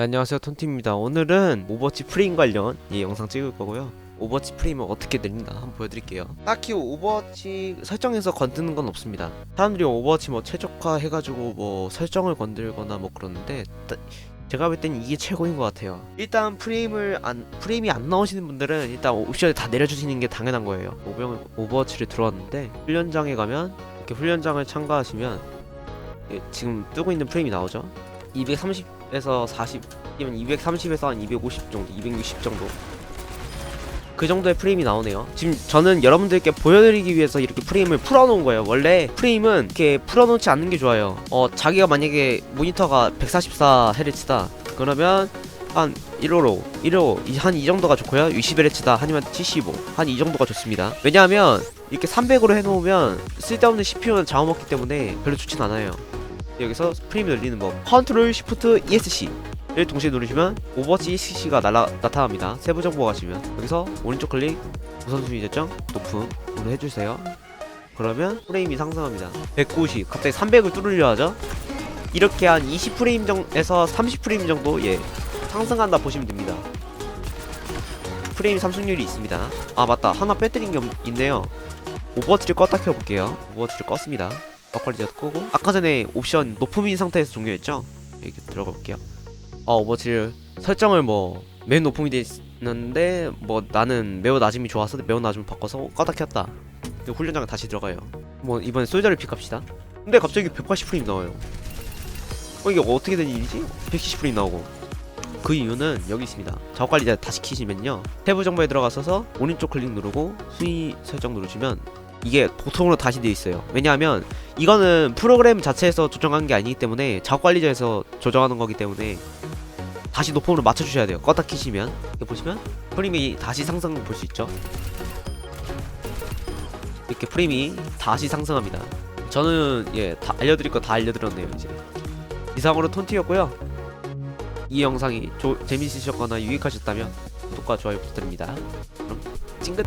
네, 안녕하세요 톤티입니다. 오늘은 오버워치 프레임 관련 이 영상 찍을 거고요. 오버워치 프레임을 어떻게 내린다 한번 보여드릴게요. 딱히 오버워치 설정에서 건드는 건 없습니다. 사람들이 오버워치 뭐 최적화 해가지고 뭐 설정을 건들거나 뭐 그러는데 따- 제가 볼 땐 이게 최고인 것 같아요. 일단 프레임을 안 프레임이 안 나오시는 분들은 일단 옵션을 다 내려주시는 게 당연한 거예요. 오병 오버워치를 들어왔는데 훈련장에 가면 이렇게 훈련장을 참가하시면 예, 지금 뜨고 있는 프레임이 나오죠 230에서 40 아니면 230에서 한 250 정도, 260 정도. 그 정도의 프레임이 나오네요. 지금 저는 여러분들께 보여드리기 위해서 이렇게 프레임을 풀어놓은 거예요. 원래 프레임은 이렇게 풀어놓지 않는 게 좋아요. 어, 자기가 만약에 모니터가 144Hz다. 그러면 한 1호로, 1호, 한이 정도가 좋고요. 60Hz다. 아니면 75. 한 이 정도가 좋습니다. 왜냐하면 이렇게 300으로 해놓으면 쓸데없는 CPU는 잡아먹기 때문에 별로 좋진 않아요. 여기서 프레임을 늘리는 법. 컨트롤 쉬프트 ESC를 동시에 누르시면 오버워치 ESC가 날라, 나타납니다. 세부 정보 가시면. 여기서 오른쪽 클릭 우선순위 설정 높음으로 해주세요. 그러면 프레임이 상승합니다. 190 갑자기 300을 뚫으려 하죠? 이렇게 한 20프레임 정에서 30프레임 정도 예 상승한다 보시면 됩니다. 프레임 상승률이 있습니다. 아 맞다. 하나 빼뜨린 게 없- 있네요. 오버워치를 껐다 켜볼게요. 오버워치를 껐습니다 막걸리가 끄고. 아까 전에 옵션 높음인 상태에서 종료했죠? 이렇게 들어가 볼게요. 어 오버워치를 설정을 뭐 매우 높음이 돼 있는데 뭐 나는 매우 낮음이 좋아서 매우 낮음을 바꿔서 껐다 켰다. 훈련장에 다시 들어가요. 뭐 이번에 솔저를 픽합시다. 근데 갑자기 180프레임 나와요. 어 이게 어떻게 된 일이지? 170프레임 나오고. 그 이유는 여기 있습니다. 작업관리자 다시 키시면요. 세부 정보에 들어가서서 오른쪽 클릭 누르고 순위 설정 누르시면 이게 보통으로 다시 돼 있어요. 왜냐하면 이거는 프로그램 자체에서 조정한 게 아니기 때문에 작업 관리자에서 조정하는 거기 때문에 다시 높음으로 맞춰주셔야 돼요. 껐다 키시면 여기 보시면 프레임이 다시 상승 볼 수 있죠. 이렇게 프레임이 다시 상승합니다. 저는 예 다 알려드릴 거 다 알려드렸네요 이제 이상으로 톤티였고요. 이 영상이 조, 재미있으셨거나 유익하셨다면 구독과 좋아요 부탁드립니다. 그럼 찡긋